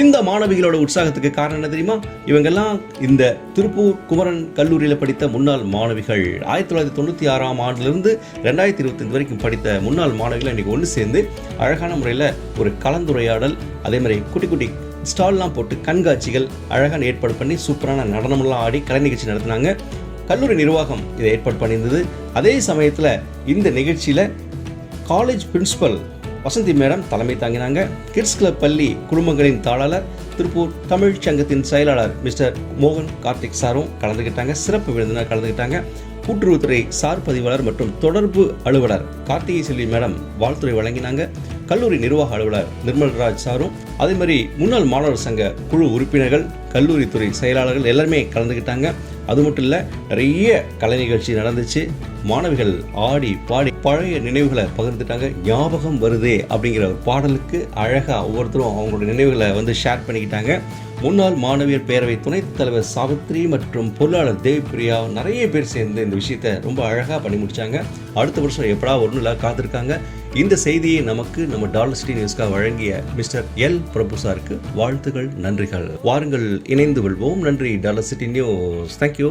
இந்த மாணவிகளோட உற்சாகத்துக்கு காரணம் என்ன தெரியுமா? இவங்கெல்லாம் இந்த திருப்பூர் குமரன் கல்லூரியில் படித்த முன்னாள் மாணவிகள். ஆயிரத்தி தொள்ளாயிரத்தி தொண்ணூற்றி ஆறாம் ஆண்டிலிருந்து ரெண்டாயிரத்தி இருபத்தஞ்சு வரைக்கும் படித்த முன்னாள் மாணவிகள் இன்னைக்கு ஒன்று சேர்ந்து அழகான முறையில் ஒரு கலந்துரையாடல் அதே மாதிரி குட்டி குட்டி ஸ்டால்லாம் போட்டு கண்காட்சிகள் அழகான ஏற்பாடு பண்ணி சூப்பரான நடனமெல்லாம் ஆடி கலை நிகழ்ச்சி நடத்தினாங்க. கல்லூரி நிர்வாகம் இதை ஏற்பாடு பண்ணியிருந்தது. அதே சமயத்தில் இந்த நிகழ்ச்சியில் காலேஜ் பிரின்சிபல் வசந்தி மேடம் தலைமை தாங்கினாங்க. கிட்ஸ் கிளப் பள்ளி குடும்பங்களின் தாளர் திருப்பூர் தமிழ் சங்கத்தின் செயலாளர் மிஸ்டர் மோகன் கார்த்திக் சாரும் கலந்துக்கிட்டாங்க சிறப்பு விருந்தினர் கலந்துக்கிட்டாங்க கூட்டுறவுத்துறை சார் பதிவாளர் மற்றும் தொடர்பு அலுவலர் கார்த்திகை செல்வி மேடம் வாழ்த்துறை வழங்கினாங்க. கல்லூரி நிர்வாக அலுவலர் நிர்மல்ராஜ் சாரும் அதே மாதிரி முன்னாள் மாணவர் சங்க குழு உறுப்பினர்கள் கல்லூரித்துறை செயலாளர்கள் எல்லாருமே கலந்துக்கிட்டாங்க அது மட்டும் இல்லை நிறைய கலை நிகழ்ச்சி நடந்துச்சு. மாணவிகள் ஆடி பாடி பழைய நினைவுகளை பகிர்ந்துட்டாங்க. ஞாபகம் வருதே அப்படிங்கிற ஒரு பாடலுக்கு அழகாக ஒவ்வொருத்தரும் அவங்களோட நினைவுகளை வந்து ஷேர் பண்ணிக்கிட்டாங்க. முன்னாள் மாணவியர் பேரவை துணைத் தலைவர் சாவித்ரி மற்றும் பொருளாளர் தேவிப்பிரியா நிறைய பேர் சேர்ந்து இந்த விஷயத்தை ரொம்ப அழகாக பண்ணி முடிச்சாங்க. அடுத்த வருஷம் எப்படா ஒன்றும் காத்திருக்காங்க. இந்த செய்தியை நமக்கு நம்ம டாலர் சிட்டி நியூஸ்க்காக வழங்கிய மிஸ்டர் எல். பிரபு சாருக்கு வாழ்த்துகள் நன்றிகள். வாருங்கள் இணைந்து கொள்வோம் நன்றி டாலர் சிட்டி நியூஸ். தேங்க்யூ